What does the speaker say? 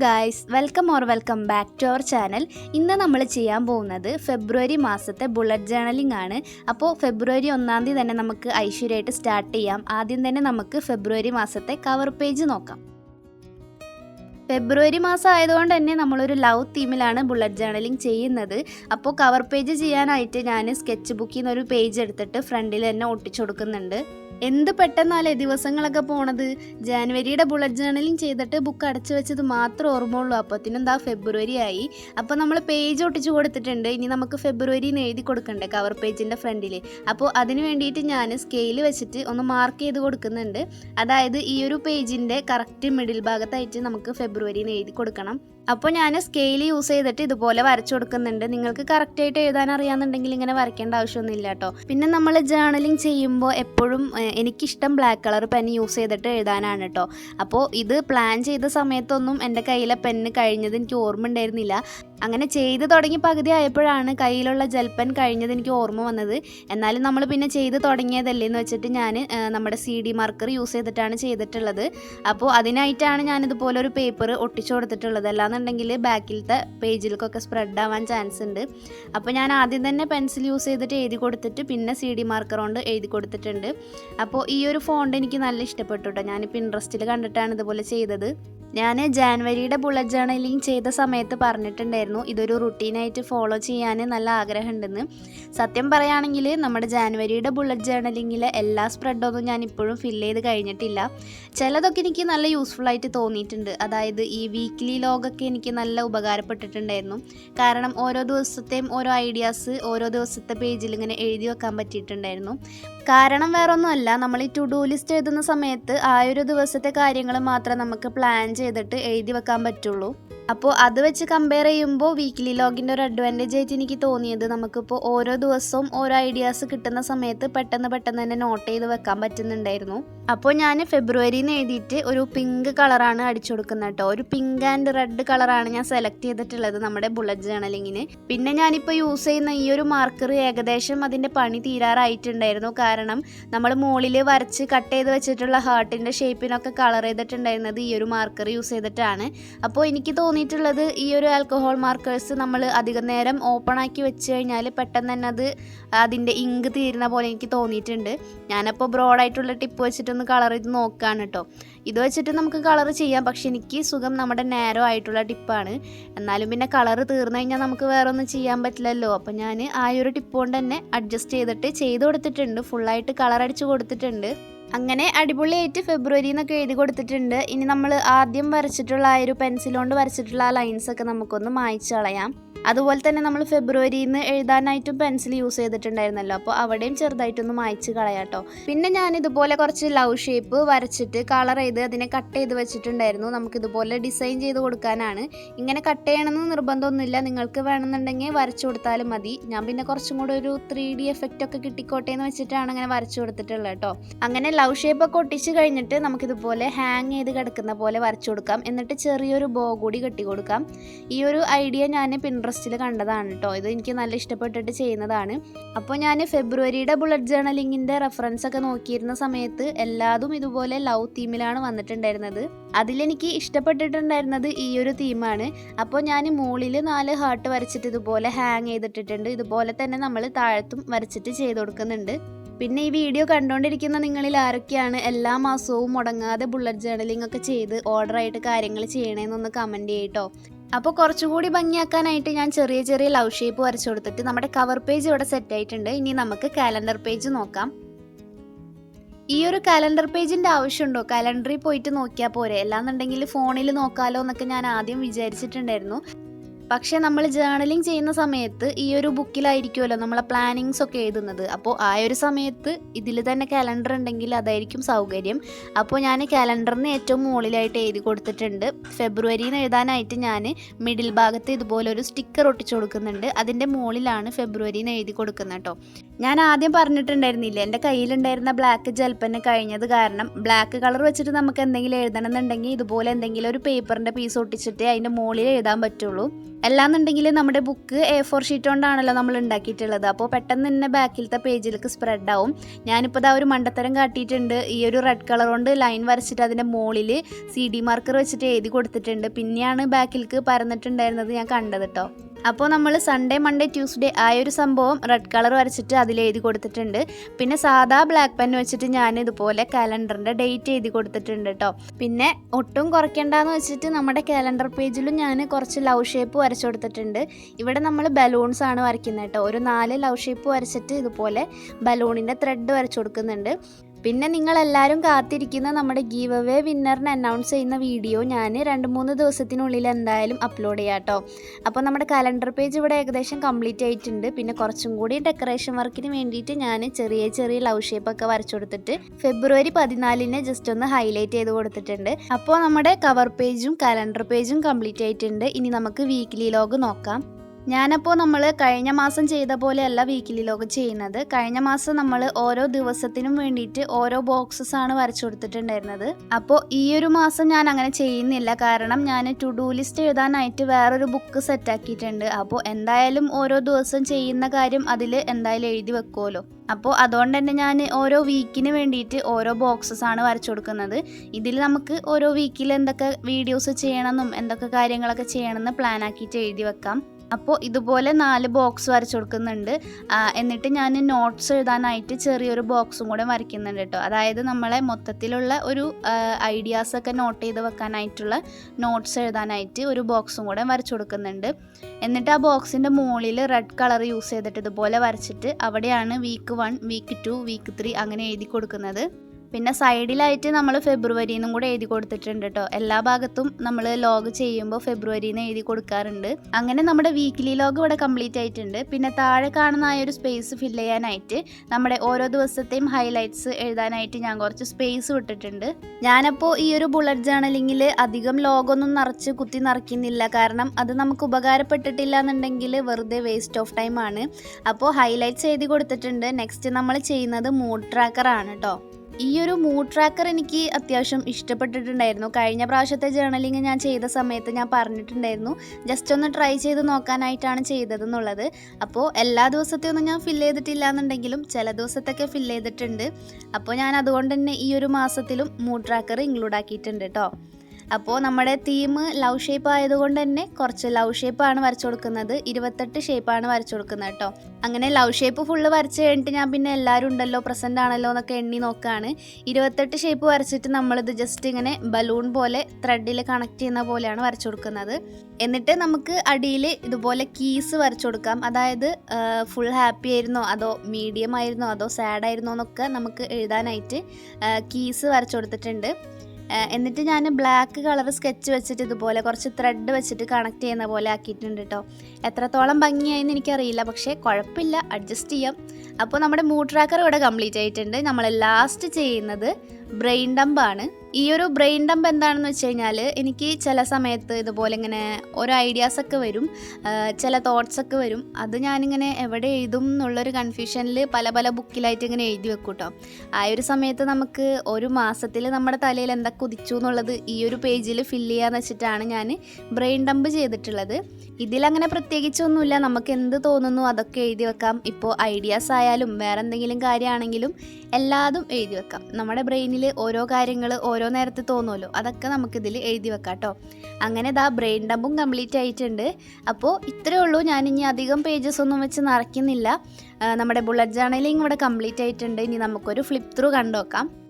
Guys welcome or welcome back to our channel. ഇന്ന് നമ്മൾ ചെയ്യാൻ പോകുന്നത് ഫെബ്രുവരി മാസത്തെ ബുള്ളറ്റ് ജേണലിംഗ് ആണ്. അപ്പോൾ ഫെബ്രുവരി ഒന്നാം തീയതി തന്നെ നമുക്ക് ഐശ്വര്യമായിട്ട് സ്റ്റാർട്ട് ചെയ്യാം. ആദ്യം തന്നെ നമുക്ക് ഫെബ്രുവരി മാസത്തെ കവർ പേജ് നോക്കാം. ഫെബ്രുവരി മാസം ആയതുകൊണ്ട് തന്നെ നമ്മളൊരു ലവ് തീമിലാണ് ബുള്ളറ്റ് ജേണലിംഗ് ചെയ്യുന്നത്. അപ്പോൾ കവർ പേജ് ചെയ്യാനായിട്ട് ഞാൻ സ്കെച്ച് ബുക്കിൽ നിന്ന് ഒരു പേജ് എടുത്തിട്ട് ഫ്രണ്ടിൽ തന്നെ ഒട്ടിച്ചു കൊടുക്കുന്നുണ്ട്. എന്ത് പെട്ടെന്നാലേ ദിവസങ്ങളൊക്കെ പോണത്? ജാനുവരിയുടെ ബുള്ളറ്റ് ജേണലിംഗ് ചെയ്തിട്ട് ബുക്ക് അടച്ചു വെച്ചത് മാത്രം ഓർമ്മയുള്ളൂ. അപ്പത്തിനും എന്താ ഫെബ്രുവരി ആയി. അപ്പോൾ നമ്മൾ പേജ് ഒട്ടിച്ചു കൊടുത്തിട്ടുണ്ട്. ഇനി നമുക്ക് ഫെബ്രുവരി എന്ന് എഴുതി കൊടുക്കണ്ടേ കവർ പേജിന്റെ ഫ്രണ്ടിൽ അപ്പോൾ അതിന് വേണ്ടിയിട്ട് ഞാൻ സ്കെയിൽ വെച്ചിട്ട് ഒന്ന് മാർക്ക് ചെയ്ത് കൊടുക്കുന്നുണ്ട്. അതായത് ഈ ഒരു പേജിന്റെ കറക്റ്റ് മിഡിൽ ഭാഗത്തായിട്ട് നമുക്ക് ഫെബ്രുവരി എന്ന് എഴുതി കൊടുക്കണം. അപ്പോൾ ഞാൻ സ്കെയിൽ യൂസ് ചെയ്തിട്ട് ഇതുപോലെ വരച്ചു കൊടുക്കുന്നുണ്ട്. നിങ്ങൾക്ക് കറക്റ്റായിട്ട് എഴുതാൻ അറിയാമെന്നുണ്ടെങ്കിൽ ഇങ്ങനെ വരയ്ക്കേണ്ട ആവശ്യമൊന്നുമില്ല കേട്ടോ. പിന്നെ നമ്മൾ ജേണലിംഗ് ചെയ്യുമ്പോൾ എപ്പോഴും എനിക്കിഷ്ടം ബ്ലാക്ക് കളർ പെൻ യൂസ് ചെയ്തിട്ട് എഴുതാനാണ് കേട്ടോ. അപ്പോൾ ഇത് പ്ലാൻ ചെയ്ത സമയത്തൊന്നും എന്റെ കയ്യിലെ പെന്ന് കഴിഞ്ഞത് എനിക്ക് ഓർമ്മ ഉണ്ടായിരുന്നില്ല. അങ്ങനെ ചെയ്ത് തുടങ്ങി പകുതി ആയപ്പോഴാണ് കയ്യിലുള്ള ജൽപ്പൻ പെൻ കഴിഞ്ഞത് എനിക്ക് ഓർമ്മ വന്നത്. എന്നാലും നമ്മൾ പിന്നെ ചെയ്ത് തുടങ്ങിയതല്ലേ എന്ന് വെച്ചിട്ട് ഞാൻ നമ്മുടെ സി ഡി മാർക്കർ യൂസ് ചെയ്തിട്ടാണ് ചെയ്തിട്ടുള്ളത്. അപ്പോൾ അതിനായിട്ടാണ് ഞാൻ ഇതുപോലെ ഒരു പേപ്പർ ഒട്ടിച്ചു കൊടുത്തിട്ടുള്ളത്. അല്ലാന്നുണ്ടെങ്കിൽ ബാക്കിലത്തെ പേജിലേക്കൊക്കെ സ്പ്രെഡ് ആവാൻ ചാൻസ് ഉണ്ട്. അപ്പോൾ ഞാൻ ആദ്യം തന്നെ പെൻസിൽ യൂസ് ചെയ്തിട്ട് എഴുതി കൊടുത്തിട്ട് പിന്നെ സി ഡി മാർക്കർ കൊണ്ട് എഴുതി കൊടുത്തിട്ടുണ്ട്. അപ്പോൾ ഈ ഒരു ഫോണ്ട് എനിക്ക് നല്ല ഇഷ്ടപ്പെട്ടു കേട്ടോ. ഞാനിപ്പോൾ ഇൻട്രസ്റ്റിൽ കണ്ടിട്ടാണ് ഇതുപോലെ ചെയ്തത്. ഞാൻ ജാനുവരിയുടെ ബുള്ളറ്റ് ജേണലിങ് ചെയ്ത സമയത്ത് പറഞ്ഞിട്ടുണ്ടായിരുന്നു ഇതൊരു റുട്ടീനായിട്ട് ഫോളോ ചെയ്യാൻ നല്ല ആഗ്രഹമുണ്ടെന്ന്. സത്യം പറയുകയാണെങ്കിൽ നമ്മുടെ ജാനുവരിയുടെ ബുള്ളറ്റ് ജേണലിങ്ങിലെ എല്ലാ സ്പ്രെഡൊന്നും ഞാൻ ഇപ്പോഴും ഫില്ല് ചെയ്ത് കഴിഞ്ഞിട്ടില്ല. ചിലതൊക്കെ എനിക്ക് നല്ല യൂസ്ഫുൾ ആയിട്ട് തോന്നിയിട്ടുണ്ട്. അതായത് ഈ വീക്ക്ലി ലോഗൊക്കെ എനിക്ക് നല്ല ഉപകാരപ്പെട്ടിട്ടുണ്ടായിരുന്നു. കാരണം ഓരോ ദിവസത്തെയും ഓരോ ഐഡിയാസ് ഓരോ ദിവസത്തെ പേജിൽ ഇങ്ങനെ എഴുതി വെക്കാൻ പറ്റിയിട്ടുണ്ടായിരുന്നു. കാരണം വേറൊന്നുമല്ല. നമ്മൾ ഈ ടു ഡു ലിസ്റ്റ് എഴുതുന്ന സമയത്ത് ആ ഒരു ദിവസത്തെ കാര്യങ്ങൾ മാത്രമേ നമുക്ക് പ്ലാൻ ചെയ്തിട്ട് എഴുതി വെക്കാൻ പറ്റുള്ളൂ. അപ്പോൾ അത് വെച്ച് കമ്പയർ ചെയ്യുമ്പോൾ വീക്ക്ലി ലോഗിന്റെ ഒരു അഡ്വാന്റേജ് ആയിട്ട് എനിക്ക് തോന്നിയത് നമുക്കിപ്പോൾ ഓരോ ദിവസവും ഓരോ ഐഡിയാസ് കിട്ടുന്ന സമയത്ത് പെട്ടെന്ന് പെട്ടെന്ന് തന്നെ നോട്ട് ചെയ്ത് വെക്കാൻ പറ്റുന്നുണ്ടായിരുന്നു. അപ്പോൾ ഞാൻ ഫെബ്രുവരിയിൽ നിന്ന് എഴുതിയിട്ട് ഒരു പിങ്ക് കളറാണ് അടിച്ചു കൊടുക്കുന്നത് കേട്ടോ. ഒരു പിങ്ക് ആൻഡ് റെഡ് കളറാണ് ഞാൻ സെലക്ട് ചെയ്തിട്ടുള്ളത് നമ്മുടെ ബുള്ളറ്റ് ജേണലിങ്ങിന് പിന്നെ ഞാനിപ്പോൾ യൂസ് ചെയ്യുന്ന ഈ ഒരു മാർക്കർ ഏകദേശം അതിന്റെ പണി തീരാറായിട്ടുണ്ടായിരുന്നു. കാരണം നമ്മൾ മുകളിൽ വരച്ച് കട്ട് ചെയ്ത് വെച്ചിട്ടുള്ള ഹാർട്ടിന്റെ ഷേപ്പിനൊക്കെ കളർ ചെയ്തിട്ടുണ്ടായിരുന്നത് ഈ ഒരു മാർക്കർ യൂസ് ചെയ്തിട്ടാണ്. അപ്പോൾ എനിക്ക് തോന്നിയിട്ടുള്ളത് ഈ ഒരു ആൽക്കഹോൾ മാർക്കേഴ്സ് നമ്മൾ അധികം നേരം ഓപ്പൺ ആക്കി വെച്ച് കഴിഞ്ഞാൽ പെട്ടെന്ന് തന്നെ അത് അതിന്റെ ഇങ്ക് തീരുന്ന പോലെ എനിക്ക് തോന്നിയിട്ടുണ്ട്. ഞാനപ്പോൾ ബ്രോഡായിട്ടുള്ള ടിപ്പ് വെച്ചിട്ടൊന്ന് കളർ ചെയ്ത് നോക്കുകയാണ് കേട്ടോ ഇത് വെച്ചിട്ട് നമുക്ക് കളർ ചെയ്യാം. പക്ഷെ എനിക്ക് സുഖം നമ്മുടെ നാരോ ആയിട്ടുള്ള ടിപ്പാണ് എന്നാലും പിന്നെ കളർ തീർന്നു കഴിഞ്ഞാൽ നമുക്ക് വേറെ ഒന്നും ചെയ്യാൻ പറ്റില്ലല്ലോ. അപ്പോൾ ഞാൻ ആ ഒരു ടിപ്പ് കൊണ്ട് തന്നെ അഡ്ജസ്റ്റ് ചെയ്തിട്ട് ചെയ്ത് കൊടുത്തിട്ടുണ്ട്. ഫുള്ളായിട്ട് കളർ അടിച്ച് കൊടുത്തിട്ടുണ്ട്. അങ്ങനെ അടിപൊളിയായിട്ട് ഫെബ്രുവരി എന്നൊക്കെ എഴുതി കൊടുത്തിട്ടുണ്ട്. ഇനി നമ്മൾ ആദ്യം വരച്ചിട്ടുള്ള ആ ഒരു പെൻസിൽ വരച്ചിട്ടുള്ള ആ ലൈൻസ് ഒക്കെ നമുക്കൊന്ന് മായ്ച്ചു കളയാം. അതുപോലെ തന്നെ നമ്മൾ ഫെബ്രുവരിയിൽ നിന്ന് എഴുതാനായിട്ടും പെൻസിൽ യൂസ് ചെയ്തിട്ടുണ്ടായിരുന്നല്ലോ. അപ്പോൾ അവിടെയും ചെറുതായിട്ടൊന്ന് മായ്ച്ച് കളയാട്ടോ പിന്നെ ഞാൻ ഇതുപോലെ കുറച്ച് ലവ് ഷേപ്പ് വരച്ചിട്ട് കളർ ചെയ്ത് അതിനെ കട്ട് ചെയ്ത് വെച്ചിട്ടുണ്ടായിരുന്നു. നമുക്ക് ഇതുപോലെ ഡിസൈൻ ചെയ്ത് കൊടുക്കാനാണ്. ഇങ്ങനെ കട്ട് ചെയ്യണമെന്ന് നിർബന്ധമൊന്നുമില്ല. നിങ്ങൾക്ക് വേണമെന്നുണ്ടെങ്കിൽ വരച്ചു കൊടുത്താലും മതി. ഞാൻ പിന്നെ കുറച്ചും കൂടെ ഒരു ത്രീ ഡി എഫക്റ്റ് ഒക്കെ കിട്ടിക്കോട്ടെ എന്ന് വെച്ചിട്ടാണ് അങ്ങനെ വരച്ചു കൊടുത്തിട്ടുള്ളത് കേട്ടോ അങ്ങനെ ലവ് ഷേപ്പ് ഒക്കെ ഒട്ടിച്ച് കഴിഞ്ഞിട്ട് നമുക്കിതുപോലെ ഹാങ് ചെയ്ത് കിടക്കുന്ന പോലെ വരച്ചു കൊടുക്കാം. എന്നിട്ട് ചെറിയൊരു ബോ കൂടി കെട്ടി കൊടുക്കാം. ഈ ഒരു ഐഡിയ ഞാൻ പിൻട്രസ്റ്റിൽ കണ്ടതാണ് കേട്ടോ ഇത് എനിക്ക് നല്ല ഇഷ്ടപ്പെട്ടിട്ട് ചെയ്യുന്നതാണ്. അപ്പോൾ ഞാൻ ഫെബ്രുവരിയുടെ ബുള്ളറ്റ് ജേണലിങ്ങിന്റെ റെഫറൻസ് ഒക്കെ നോക്കിയിരുന്ന സമയത്ത് എല്ലാതും ഇതുപോലെ ലവ് തീമിലാണ് വന്നിട്ടുണ്ടായിരുന്നത്. അതിലെനിക്ക് ഇഷ്ടപ്പെട്ടിട്ടുണ്ടായിരുന്നത് ഈ ഒരു തീമാണ് അപ്പോൾ ഞാൻ മുകളിൽ നാല് ഹാർട്ട് വരച്ചിട്ട് ഇതുപോലെ ഹാങ് ചെയ്തിട്ടിട്ടുണ്ട്. ഇതുപോലെ തന്നെ നമ്മൾ താഴത്തും വരച്ചിട്ട് ചെയ്ത് കൊടുക്കുന്നുണ്ട്. പിന്നെ ഈ വീഡിയോ കണ്ടുകൊണ്ടിരിക്കുന്ന നിങ്ങളിൽ ആരൊക്കെയാണ് എല്ലാ മാസവും മുടങ്ങാതെ ബുള്ളറ്റ് ജേണലിംഗ് ഒക്കെ ചെയ്ത് ഓർഡറായിട്ട് കാര്യങ്ങൾ ചെയ്യണേന്നൊന്ന് കമന്റ് ചെയ്യട്ടോ അപ്പോൾ കുറച്ചുകൂടി ഭംഗിയാക്കാനായിട്ട് ഞാൻ ചെറിയ ചെറിയ ലവ് ഷേപ്പ് വരച്ചു കൊടുത്തിട്ട് നമ്മുടെ കവർ പേജ് ഇവിടെ സെറ്റ് ആയിട്ടുണ്ട്. ഇനി നമുക്ക് കാലണ്ടർ പേജ് നോക്കാം. ഈ ഒരു കാലണ്ടർ പേജിന്റെ ആവശ്യമുണ്ടോ? കാലണ്ടറിൽ പോയിട്ട് നോക്കിയാൽ പോരെ. അല്ലാന്നുണ്ടെങ്കിൽ ഫോണിൽ നോക്കാലോ എന്നൊക്കെ ഞാൻ ആദ്യം വിചാരിച്ചിട്ടുണ്ടായിരുന്നു. പക്ഷേ നമ്മൾ ജേണലിംഗ് ചെയ്യുന്ന സമയത്ത് ഈ ഒരു ബുക്കിലായിരിക്കുമല്ലോ നമ്മളെ പ്ലാനിങ്സ് ഒക്കെ എഴുതുന്നത്. അപ്പോൾ ആ ഒരു സമയത്ത് ഇതിൽ തന്നെ കലണ്ടർ ഉണ്ടെങ്കിൽ അതായിരിക്കും സൗകര്യം. അപ്പോൾ ഞാൻ കാലണ്ടറിന് ഏറ്റവും മുകളിലായിട്ട് എഴുതി കൊടുത്തിട്ടുണ്ട്. ഫെബ്രുവരിയിൽ നിന്ന് എഴുതാനായിട്ട് ഞാൻ മിഡിൽ ഭാഗത്ത് ഇതുപോലെ ഒരു സ്റ്റിക്കർ ഒട്ടിച്ചു കൊടുക്കുന്നുണ്ട്. അതിന്റെ മുകളിലാണ് ഫെബ്രുവരിയിൽ നിന്ന് എഴുതി കൊടുക്കുന്നത് കേട്ടോ. ഞാൻ ആദ്യം പറഞ്ഞിട്ടുണ്ടായിരുന്നില്ല എന്റെ കയ്യിലുണ്ടായിരുന്ന ബ്ലാക്ക് ജെൽപ്പന് കഴിഞ്ഞത് കാരണം ബ്ലാക്ക് കളർ വെച്ചിട്ട് നമുക്ക് എന്തെങ്കിലും എഴുതണം എന്നുണ്ടെങ്കിൽ ഇതുപോലെ എന്തെങ്കിലും ഒരു പേപ്പറിന്റെ പീസ് ഒട്ടിച്ചിട്ട് അതിന്റെ മുകളിൽ എഴുതാൻ പറ്റുള്ളൂ. അല്ലാന്നുണ്ടെങ്കിൽ നമ്മുടെ ബുക്ക് എ ഫോർ ഷീറ്റ് കൊണ്ടാണല്ലോ നമ്മൾ ഉണ്ടാക്കിയിട്ടുള്ളത്. അപ്പോൾ പെട്ടെന്ന് തന്നെ ബാക്കിലത്തെ പേജിലേക്ക് സ്പ്രെഡ് ആവും. ഞാനിപ്പോൾ ഇതാ ഒരു മണ്ടത്തരം കാട്ടിയിട്ടുണ്ട്. ഈ ഒരു റെഡ് കളർ കൊണ്ട് ലൈൻ വരച്ചിട്ട് അതിന്റെ മുകളിൽ സി ഡി മാർക്കർ വെച്ചിട്ട് എഴുതി കൊടുത്തിട്ടുണ്ട്. പിന്നെയാണ് ബാക്കിലേക്ക് പരന്നിട്ടുണ്ടായിരുന്നത് ഞാൻ കണ്ടത് കേട്ടോ അപ്പോൾ നമ്മൾ സൺഡേ മൺഡേ ട്യൂസ്ഡേ ആ ഒരു സംഭവം റെഡ് കളർ വരച്ചിട്ട് അതിൽ എഴുതി കൊടുത്തിട്ടുണ്ട്. പിന്നെ സാധാ ബ്ലാക്ക് പെൻ വെച്ചിട്ട് ഞാൻ ഇതുപോലെ കാലണ്ടറിന്റെ ഡേറ്റ് എഴുതി കൊടുത്തിട്ടുണ്ട് കേട്ടോ പിന്നെ ഒട്ടും കുറയ്ക്കേണ്ടെന്ന് വെച്ചിട്ട് നമ്മുടെ കാലണ്ടർ പേജിലും ഞാൻ കുറച്ച് ലവ് ഷേപ്പ് വരച്ചു കൊടുത്തിട്ടുണ്ട്. ഇവിടെ നമ്മൾ ബലൂൺസ് ആണ് വരയ്ക്കുന്നത് കേട്ടോ ഒരു നാല് ലവ് ഷേപ്പ് വരച്ചിട്ട് ഇതുപോലെ ബലൂണിന്റെ ത്രെഡ് വരച്ചു കൊടുക്കുന്നുണ്ട്. പിന്നെ നിങ്ങളെല്ലാവരും കാത്തിരിക്കുന്ന നമ്മുടെ ഗീവ് അവേ വിന്നറിനെ അനൗൺസ് ചെയ്യുന്ന വീഡിയോ ഞാൻ രണ്ട് മൂന്ന് ദിവസത്തിനുള്ളിൽ എന്തായാലും അപ്ലോഡ് ചെയ്യാം കേട്ടോ അപ്പോൾ നമ്മുടെ കലണ്ടർ പേജ് ഇവിടെ ഏകദേശം കംപ്ലീറ്റ് ആയിട്ടുണ്ട്. പിന്നെ കുറച്ചും കൂടി ഡെക്കറേഷൻ വർക്കിന് വേണ്ടിയിട്ട് ഞാൻ ചെറിയ ചെറിയ ലവ് ഷേപ്പൊക്കെ വരച്ചു കൊടുത്തിട്ട് ഫെബ്രുവരി പതിനാലിന് ജസ്റ്റ് ഒന്ന് ഹൈലൈറ്റ് ചെയ്ത് കൊടുത്തിട്ടുണ്ട്. അപ്പോൾ നമ്മുടെ കവർ പേജും കലണ്ടർ പേജും കംപ്ലീറ്റ് ആയിട്ടുണ്ട്. ഇനി നമുക്ക് വീക്ക്ലി ലോഗ് നോക്കാം. ഞാനപ്പോൾ നമ്മൾ കഴിഞ്ഞ മാസം ചെയ്ത പോലെയല്ല വീക്കിലി ലോഗ് ചെയ്യുന്നത്. കഴിഞ്ഞ മാസം നമ്മൾ ഓരോ ദിവസത്തിനും വേണ്ടിയിട്ട് ഓരോ ബോക്സസ് ആണ് വരച്ചു കൊടുത്തിട്ടുണ്ടായിരുന്നത്. അപ്പോൾ ഈ ഒരു മാസം ഞാൻ അങ്ങനെ ചെയ്യുന്നില്ല. കാരണം ഞാൻ ടു ഡു ലിസ്റ്റ് എഴുതാനായിട്ട് വേറൊരു ബുക്ക് സെറ്റാക്കിയിട്ടുണ്ട് അപ്പോൾ എന്തായാലും ഓരോ ദിവസം ചെയ്യുന്ന കാര്യം അതിൽ എന്തായാലും എഴുതി വെക്കുമല്ലോ അപ്പോൾ അതുകൊണ്ട് തന്നെ ഞാൻ ഓരോ വീക്കിന് വേണ്ടിയിട്ട് ഓരോ ബോക്സസ് ആണ് വരച്ചു കൊടുക്കുന്നത്. ഇതിൽ നമുക്ക് ഓരോ വീക്കിൽ എന്തൊക്കെ വീഡിയോസ് ചെയ്യണമെന്നും എന്തൊക്കെ കാര്യങ്ങളൊക്കെ ചെയ്യണമെന്ന് പ്ലാൻ ആക്കിയിട്ട് എഴുതി വെക്കാം. അപ്പോൾ ഇതുപോലെ നാല് ബോക്സ് വരച്ചു കൊടുക്കുന്നുണ്ട്. എന്നിട്ട് ഞാൻ നോട്ട്സ് എഴുതാനായിട്ട് ചെറിയൊരു ബോക്സും കൂടെ വരയ്ക്കുന്നുണ്ട് കേട്ടോ. അതായത് നമ്മളെ മൊത്തത്തിലുള്ള ഒരു ഐഡിയാസൊക്കെ നോട്ട് ചെയ്ത് വെക്കാനായിട്ടുള്ള നോട്ട്സ് എഴുതാനായിട്ട് ഒരു ബോക്സും കൂടെ വരച്ചു കൊടുക്കുന്നുണ്ട്. എന്നിട്ട് ആ ബോക്സിന്റെ മുകളിൽ റെഡ് കളർ യൂസ് ചെയ്തിട്ട് ഇതുപോലെ വരച്ചിട്ട് അവിടെയാണ് week one week two week three അങ്ങനെ എഴുതി കൊടുക്കുന്നത്. പിന്നെ സൈഡിലായിട്ട് നമ്മൾ ഫെബ്രുവരിയിൽ നിന്നും കൂടെ എഴുതി കൊടുത്തിട്ടുണ്ട് കേട്ടോ എല്ലാ ഭാഗത്തും നമ്മൾ ലോഗ് ചെയ്യുമ്പോൾ ഫെബ്രുവരിയിൽ നിന്ന് എഴുതി കൊടുക്കാറുണ്ട്. അങ്ങനെ നമ്മുടെ വീക്ക്ലി ലോഗ് ഇവിടെ കംപ്ലീറ്റ് ആയിട്ടുണ്ട്. പിന്നെ താഴെ കാണുന്ന ആ ഒരു സ്പേസ് ഫില്ല് ചെയ്യാനായിട്ട് നമ്മുടെ ഓരോ ദിവസത്തെയും ഹൈലൈറ്റ്സ് എഴുതാനായിട്ട് ഞാൻ കുറച്ച് സ്പേസ് വിട്ടിട്ടുണ്ട്. ഞാനപ്പോൾ ഈ ഒരു ബുള്ളറ്റ് ജേണലിങ്ങിൽ അധികം ലോഗൊന്നും നിറച്ച് കുത്തി നിറയ്ക്കുന്നില്ല. കാരണം അത് നമുക്ക് ഉപകാരപ്പെട്ടിട്ടില്ല എന്നുണ്ടെങ്കിൽ വെറുതെ വേസ്റ്റ് ഓഫ് ടൈം ആണ്. അപ്പോൾ ഹൈലൈറ്റ്സ് എഴുതി കൊടുത്തിട്ടുണ്ട്. നെക്സ്റ്റ് നമ്മൾ ചെയ്യുന്നത് മൂഡ് ട്രാക്കർ ആണ് കേട്ടോ ഈ ഒരു മൂഡ് ട്രാക്കർ എനിക്ക് അത്യാവശ്യം ഇഷ്ടപ്പെട്ടിട്ടുണ്ടായിരുന്നു. കഴിഞ്ഞ പ്രാവശ്യത്തെ ജേർണലിങ് ഞാൻ ചെയ്ത സമയത്ത് ഞാൻ പറഞ്ഞിട്ടുണ്ടായിരുന്നു. ജസ്റ്റ് ഒന്ന് ട്രൈ ചെയ്ത് നോക്കാനായിട്ടാണ് ചെയ്തതെന്നുള്ളത്. അപ്പോൾ എല്ലാ ദിവസത്തെയൊന്നും ഞാൻ ഫിൽ ചെയ്തിട്ടില്ല എന്നുണ്ടെങ്കിലും ചില ദിവസത്തൊക്കെ ഫില്ല് ചെയ്തിട്ടുണ്ട്. അപ്പോൾ ഞാൻ അതുകൊണ്ട് തന്നെ ഈ ഒരു മാസത്തിലും മൂഡ് ട്രാക്കർ ഇൻക്ലൂഡ് ആക്കിയിട്ടുണ്ട് കേട്ടോ അപ്പോൾ നമ്മുടെ തീം ലവ് ഷേപ്പ് ആയതുകൊണ്ട് തന്നെ കുറച്ച് ലവ് ഷേപ്പാണ് വരച്ചു കൊടുക്കുന്നത്. ഇരുപത്തെട്ട് ഷേപ്പാണ് വരച്ചു കൊടുക്കുന്നത് കേട്ടോ. അങ്ങനെ ലവ് ഷേപ്പ് ഫുള്ള് വരച്ച് കഴിഞ്ഞിട്ട് ഞാൻ പിന്നെ എല്ലാവരും ഉണ്ടല്ലോ പ്രസന്റ് ആണല്ലോ എന്നൊക്കെ എണ്ണി നോക്കുകയാണ് ഇരുപത്തെട്ട് ഷേപ്പ് വരച്ചിട്ട് നമ്മളിത് ജസ്റ്റ് ഇങ്ങനെ ബലൂൺ പോലെ ത്രെഡിൽ കണക്ട് ചെയ്യുന്ന പോലെയാണ് വരച്ചു കൊടുക്കുന്നത്. എന്നിട്ട് നമുക്ക് അടിയിൽ ഇതുപോലെ കീസ് വരച്ചു കൊടുക്കാം. അതായത് ഫുൾ ഹാപ്പി ആയിരുന്നോ അതോ മീഡിയം ആയിരുന്നോ അതോ സാഡ് ആയിരുന്നോ എന്നൊക്കെ നമുക്ക് എഴുതാനായിട്ട് കീസ് വരച്ചു കൊടുത്തിട്ടുണ്ട്. എന്നിട്ട് ഞാൻ ബ്ലാക്ക് കളർ സ്കെച്ച് വെച്ചിട്ട് ഇതുപോലെ കുറച്ച് ത്രെഡ് വെച്ചിട്ട് കണക്ട് ചെയ്യുന്ന പോലെ ആക്കിയിട്ടുണ്ട് കേട്ടോ എത്രത്തോളം ഭംഗിയായെന്ന് എനിക്കറിയില്ല പക്ഷേ കുഴപ്പമില്ല അഡ്ജസ്റ്റ് ചെയ്യാം. അപ്പോൾ നമ്മുടെ മൂഡ് ട്രാക്കർ ഇവിടെ കംപ്ലീറ്റ് ആയിട്ടുണ്ട്. നമ്മൾ ലാസ്റ്റ് ചെയ്യുന്നത് ബ്രെയിൻ ഡമ്പാണ് ഈ ഒരു ബ്രെയിൻ ഡംപ് എന്താണെന്ന് വെച്ച് കഴിഞ്ഞാൽ എനിക്ക് ചില സമയത്ത് ഇതുപോലെ ഇങ്ങനെ ഓരോ ഐഡിയാസൊക്കെ വരും. ചില തോട്ട്സൊക്കെ വരും. അത് ഞാനിങ്ങനെ എവിടെ എഴുതും എന്നുള്ളൊരു കൺഫ്യൂഷനിൽ പല പല ബുക്കിലായിട്ട് ഇങ്ങനെ എഴുതി വെക്കും കേട്ടോ ആ ഒരു സമയത്ത് നമുക്ക് ഒരു മാസത്തിൽ നമ്മുടെ തലയിൽ എന്തൊക്കെ കുതിച്ചു എന്നുള്ളത് ഈ ഒരു പേജിൽ ഫില്ല് ചെയ്യാന്ന് വെച്ചിട്ടാണ് ഞാൻ ബ്രെയിൻ ഡംപ് ചെയ്തിട്ടുള്ളത്. ഇതിലങ്ങനെ പ്രത്യേകിച്ചൊന്നുമില്ല. നമുക്ക് എന്ത് തോന്നുന്നു അതൊക്കെ എഴുതി വെക്കാം. ഇപ്പോൾ ഐഡിയാസ് ആയാലും വേറെ എന്തെങ്കിലും കാര്യമാണെങ്കിലും എല്ലാതും എഴുതി വെക്കാം. നമ്മുടെ ബ്രെയിനിൽ ഓരോ കാര്യങ്ങൾ ഓരോ നേരത്ത് തോന്നുമല്ലോ. അതൊക്കെ നമുക്കിതിൽ എഴുതി വെക്കാം കേട്ടോ അങ്ങനെ ഇതാ ബ്രെയിൻ ഡമ്പും കംപ്ലീറ്റ് ആയിട്ടുണ്ട്. അപ്പോൾ ഇത്രയേ ഉള്ളൂ. ഞാൻ ഇനി അധികം പേജസ് ഒന്നും വെച്ച് നിറയ്ക്കുന്നില്ല. നമ്മുടെ ബുള്ളറ്റ് ജേണലിങ് ഇവിടെ കംപ്ലീറ്റ് ആയിട്ടുണ്ട്. ഇനി നമുക്കൊരു ഫ്ലിപ്പ് ത്രൂ കണ്ടു നോക്കാം